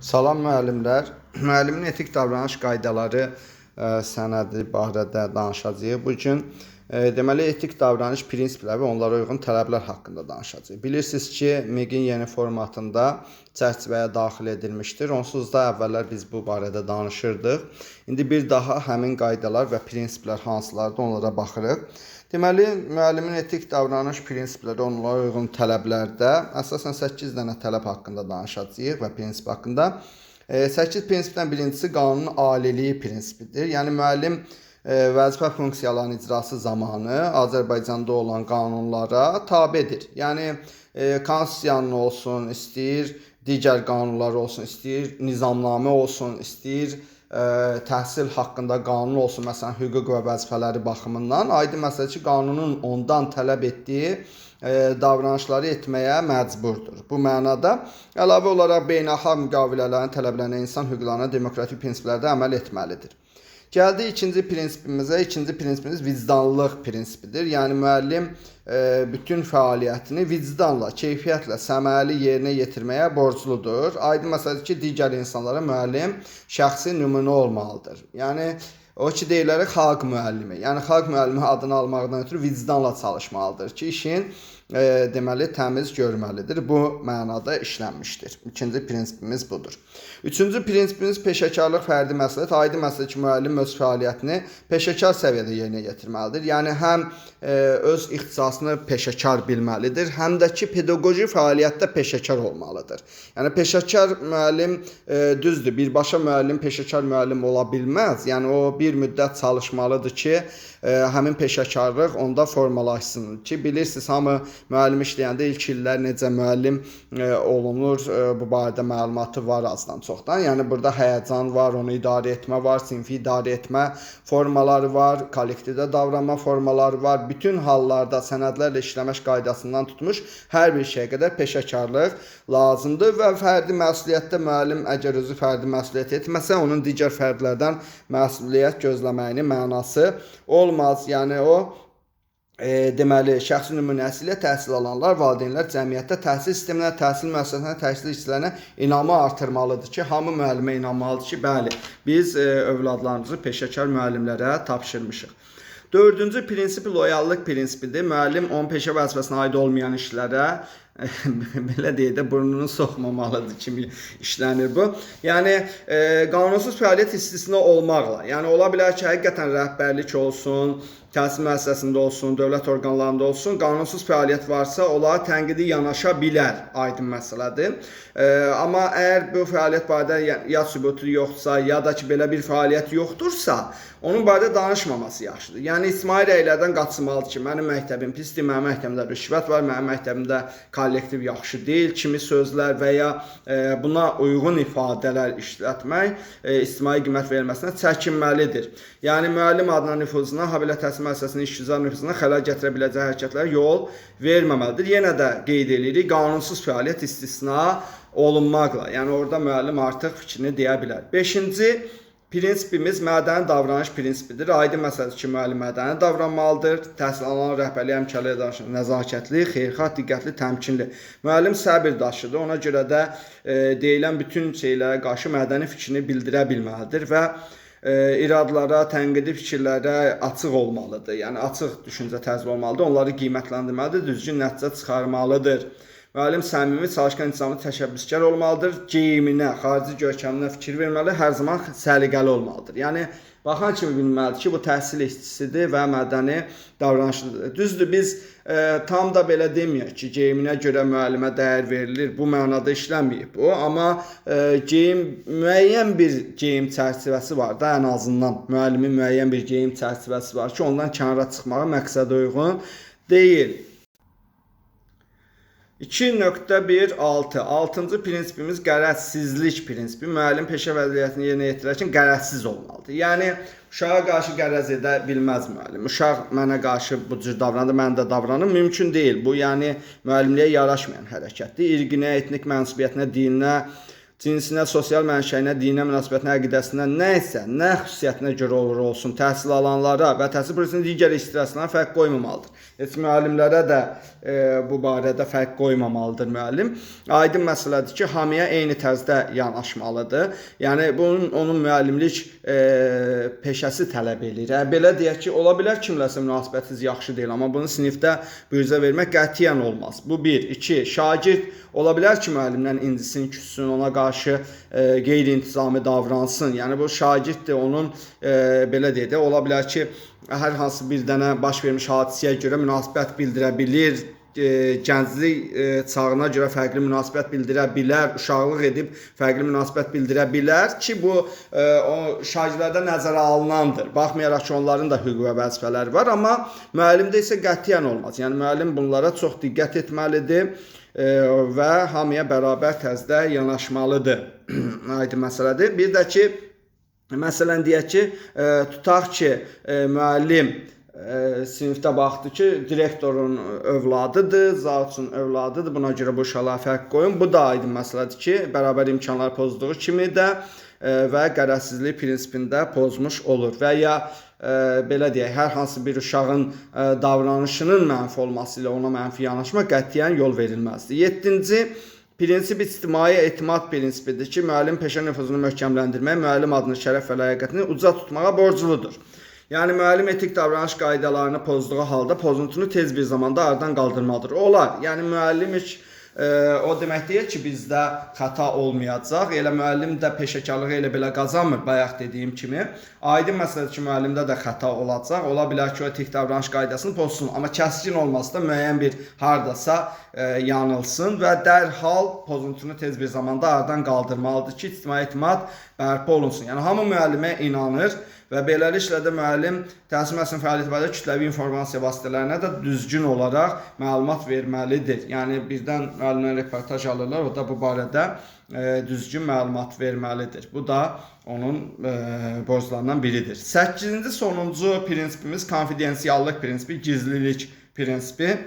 Salam müəllimlər. Müəllimin etik davranış qaydaları ə, sənədi barədə danışacağıq bu gün. Ə, Deməli etik davranış prinsipləri və onlara uyğun tələblər haqqında danışacağıq. Bilirsiniz ki, MEQ-in yeni formatında çərçivəyə daxil edilmişdir. Onsuz da əvvəllər biz bu barədə danışırdıq. İndi bir daha həmin qaydalar və prinsiplər hansılardır onlara baxırıq. Deməli, müəllimin etik davranış prinsipləri onlara uyğun tələblərdə əsasən 8 dənə tələb haqqında danışacağıq və prinsip haqqında. E, 8 prinsipdən birincisi qanunun aliliyi prinsipidir. Yəni müəllim e, vəzifə funksiyalarının icrası zamanı Azərbaycanda olan qanunlara tabedir. Yəni e, konstitusiyanın olsun, istəyir digər qanunlar olsun, istəyir nizamnamə olsun, istəyir ə, təhsil haqqında qanun olsun, məsələn, hüquq və vəzifələri baxımından aydın məsələdir ki, qanunun ondan tələb etdiyi ə, davranışları etməyə məcburdur. Bu mənada əlavə olaraq beynəlxalq müqavilələrin tələblərinə, insan hüquqlarına, demokratik prinsiplərdə əməl etməlidir. Gəldi ikinci prinsipimizə. İkinci prinsipimiz vicdanlılıq prinsipidir. Yəni müəllim e, bütün fəaliyyətini vicdanla, keyfiyyətlə, səmərəli yerinə yetirməyə borcludur. Aydın məsələdir ki, digər insanlara müəllim şəxsi nümunə olmalıdır. Yəni o ki deyirlər xalq müəllimi. Yəni xalq müəllimi adını almaqdan ötürü vicdanla çalışmalıdır ki, işin e, deməli təmiz görməlidir. Bu mənada işlənmişdir. İkinci prinsipimiz budur. Üçüncü prinsipimiz peşəkarlıq fərdi məsləhət. Aydın məsələdir ki, müəllim öz fəaliyyətini peşəkar səviyyədə yerinə yetirməlidir. Yəni həm e, öz ixtisasını peşəkar bilməlidir, həm də ki, pedaqoji fəaliyyətdə peşəkar olmalıdır. Yəni peşəkar müəllim e, düzdür, birbaşa müəllim peşəkar müəllim ola bilməz. Yəni o bir müddət çalışmalıdır ki, e, həmin peşəkarlıq onda formalaşsın. Ki bilirsiniz, hamı müəllim işləyəndə ilk illər necə müəllim e, olunur, e, bu barədə məlumatı var azdan çoxdan. Yəni burada həyəcan var, onu idarə etmə var, sinfi idarə etmə formaları var, kollektivdə davranma formaları var. Bütün hallarda sənədlərlə işləmək qaydasından tutmuş hər bir şeyə qədər peşəkarlıq lazımdır və fərdi məsuliyyətdə müəllim əgər özü fərdi məsuliyyət etməsə, onun digər fərdlərdən məsuliyyət gözləməyinin mənası olmaz. Yəni o e, deməli şəxsi nümunəsi ilə təhsil alanlar, valideynlər cəmiyyətdə təhsil sisteminə, təhsil müəssisəsinə, təhsil işçilərinə inamı artırmalıdır ki, hamı müəllimə inanmalıdır ki, bəli, biz e, övladlarımızı peşəkar müəllimlərə tapşırmışıq. Dördüncü prinsip loyallıq prinsipidir. Müəllim onun peşə vəzifəsinə aid olmayan işlərə belə deyək də burnunu soxmamalıdır kimi işlənir bu. Yəni e, qanunsuz fəaliyyət istisna olmaqla, yəni ola bilər ki, həqiqətən rəhbərlik olsun, təhsil müəssisəsində olsun, dövlət orqanlarında olsun, qanunsuz fəaliyyət varsa, onlara tənqidi yanaşa bilər, aydın məsələdir. E, amma əgər bu fəaliyyət barədə ya, sübutu yoxdursa, ya da ki belə bir fəaliyyət yoxdursa, onun barədə danışmaması yaxşıdır. Yəni ictimai rəylərdən qaçılmalıdır ki, mənim məktəbim pisdir, mənim məktəbimdə rüşvət var, mənim məktəbimdə kollektiv yaxşı deyil kimi sözlər və ya e, buna uyğun ifadələr işlətmək e, ictimai qiymət verilməsinə çəkinməlidir. Yəni müəllim adına nüfuzuna, habelə təhsil müəssisəsinin işgüzar nüfuzuna xələl gətirə biləcəyi hərəkətlərə yol verməməlidir. Yenə də qeyd edirik, qanunsuz fəaliyyət istisna olunmaqla. Yəni orada müəllim artıq fikrini deyə bilər. 5-ci Prinsipimiz mədəni davranış prinsipidir. Aydın məsələdir ki, müəllim mədəni davranmalıdır. Təhsil alan rəhbərlik həmkarlığı danışır. Nəzakətli, xeyirxah, diqqətli, təmkinli. Müəllim səbir daşıdır. Ona görə də e, deyilən bütün şeylərə qarşı mədəni fikrini bildirə bilməlidir və e, iradlara, tənqidi fikirlərə açıq olmalıdır. Yəni açıq düşüncə tərzi olmalıdır. Onları qiymətləndirməlidir, düzgün nəticə çıxarmalıdır. Müəllim səmimi, çalışqan, intizamlı, təşəbbüskar olmalıdır. Geyiminə, xarici görkəminə fikir verməli, hər zaman səliqəli olmalıdır. Yəni baxan kimi bilməlidir ki, bu təhsil işçisidir və mədəni davranışlıdır. Düzdür, biz e, tam da belə deməyək ki, geyiminə görə müəllimə dəyər verilir. Bu mənada işləməyib bu, amma e, geyim müəyyən bir geyim çərçivəsi var da, ən azından müəllimin müəyyən bir geyim çərçivəsi var ki, ondan kənara çıxmağa məqsədə uyğun deyil. 2.16 6-cı prinsipimiz qərəzsizlik prinsipi. Müəllim peşə vəziyyətini yerinə yetirərkən qərəzsiz olmalıdır. Yəni uşağa qarşı qərəz edə bilməz müəllim. Uşaq mənə qarşı bu cür davranır, mən də davranım mümkün deyil. Bu yəni müəllimliyə yaraşmayan hərəkətdir. İrqinə, etnik mənsubiyyətinə, dininə, cinsinə, sosial mənşəyinə, dininə, münasibətinə, əqidəsinə, nə isə, nə xüsusiyyətinə görə olur olsun, təhsil alanlara və təhsil prosesinin digər ixtisaslarına fərq qoymamalıdır. Heç müəllimlərə də e, bu barədə fərq qoymamalıdır müəllim. Aydın məsələdir ki, hamıya eyni tərzdə yanaşmalıdır. Yəni bunun onun müəllimlik e, peşəsi tələb eləyir. Yəni, belə deyək ki, ola bilər kimləsə münasibətiniz yaxşı deyil, amma bunu sinifdə büruzə vermək qətiyyən olmaz. Bu 1, 2, şagird ola bilər ki, müəllimdən incisin, küssün, ona qarşı e, qeyri-intizami davransın. Yəni bu şagirddir, onun e, belə deyək də, ola bilər ki, hər hansı bir dənə baş vermiş hadisəyə görə münasibət bildirə bilir, e, gənclik e, çağına görə fərqli münasibət bildirə bilər, uşaqlıq edib fərqli münasibət bildirə bilər ki, bu e, o şagirdlərdə nəzərə alınandır. Baxmayaraq ki, onların da hüquq və vəzifələri var, amma müəllimdə isə qətiyyən olmaz. Yəni müəllim bunlara çox diqqət etməlidir və hamıya bərabər tərzdə yanaşmalıdır. Aydın məsələdir. Bir də ki, məsələn deyək ki, e, tutaq ki, e, müəllim e, sinifdə baxdı ki, direktorun övladıdır, zatun övladıdır. Buna görə bu uşaqlara fərq qoyun. Bu da aydın məsələdir ki, bərabər imkanlar pozduğu kimi də e, və qərəzsizlik prinsipində pozmuş olur və ya e, belə deyək, hər hansı bir uşağın e, davranışının mənfi olması ilə ona mənfi yanaşma qətiyyən yol verilməzdir. 7-ci prinsip ictimai etimad prinsipidir ki, müəllim peşə nüfuzunu möhkəmləndirmək, müəllim adını, şərəf və ləyaqətini uca tutmağa borcludur. Yəni müəllim etik davranış qaydalarını pozduğu halda pozuntunu tez bir zamanda aradan qaldırmalıdır. Olar. Yəni müəllim heç o demək deyil ki, bizdə xəta olmayacaq. Elə müəllim də peşəkarlığı elə belə qazanmır, bayaq dediyim kimi. Aydın məsələdir ki, müəllimdə də xəta olacaq. Ola bilər ki, o etik davranış qaydasını pozsun, amma kəskin olması da müəyyən bir hardasa e, yanılsın və dərhal pozuntunu tez bir zamanda aradan qaldırmalıdır ki, ictimai etimad bərpa olunsun. Yəni hamı müəllimə inanır və beləliklə də müəllim təhsil müəssisəsinin fəaliyyəti barədə kütləvi informasiya vasitələrinə də düzgün olaraq məlumat verməlidir. Yəni birdən müəllimdən reportaj alırlar, o da bu barədə e, düzgün məlumat verməlidir. Bu da onun e, borclarından biridir. 8-ci sonuncu prinsipimiz konfidensiallıq prinsipi, gizlilik prinsipi.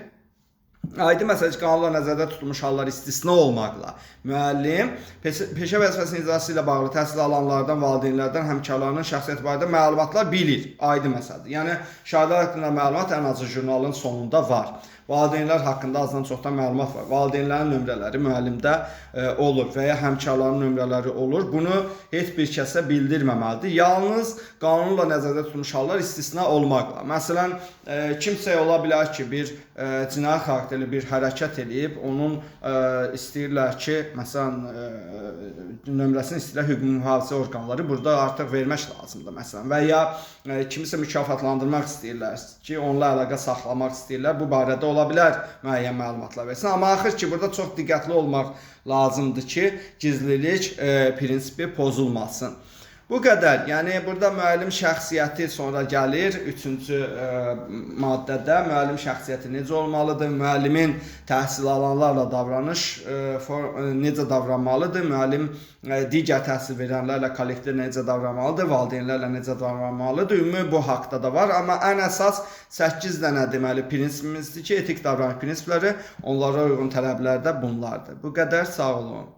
Aydın məsələci qanunla nəzərdə tutulmuş hallar istisna olmaqla müəllim peşə, vəzifəsinin icrası ilə bağlı təhsil alanlardan, valideynlərdən, həmkarlarının şəxsiyyəti barədə məlumatlar bilir. Aydın məsələdir. Yəni şahidlər haqqında məlumat ən azı jurnalın sonunda var. Valideynlər haqqında azdan çoxdan məlumat var. Valideynlərin nömrələri müəllimdə e, olur və ya həmkarların nömrələri olur. Bunu heç bir kəsə bildirməməlidir. Yalnız qanunla nəzərdə tutulmuş hallar istisna olmaqla. Məsələn, e, kimsə ola bilər ki, bir e, cinayət xarakterli bir hərəkət eləyib, onun istəyirlər ki, məsələn, e, nömrəsini istəyirlər hüquq mühafizə orqanları burada artıq vermək lazımdır məsələn və ya e, kimisə mükafatlandırmaq istəyirlər ki, onunla əlaqə saxlamaq istəyirlər. Bu barədə ola bilər müəyyən məlumatlar versin. Amma axır ki, burada çox diqqətli olmaq lazımdır ki, gizlilik e, prinsipi pozulmasın. Bu qədər. Yəni burada müəllim şəxsiyyəti sonra gəlir. 3-cü e, maddədə müəllim şəxsiyyəti necə olmalıdır? Müəllimin təhsil alanlarla davranış e, for, e, necə davranmalıdır? Müəllim e, digər təhsil verənlərlə kollektiv necə davranmalıdır? Valideynlərlə necə davranmalıdır? Ümumi bu haqqda da var, amma ən əsas 8 dənə deməli prinsipimizdir ki, etik davranış prinsipləri onlara uyğun tələblər də bunlardır. Bu qədər sağ olun.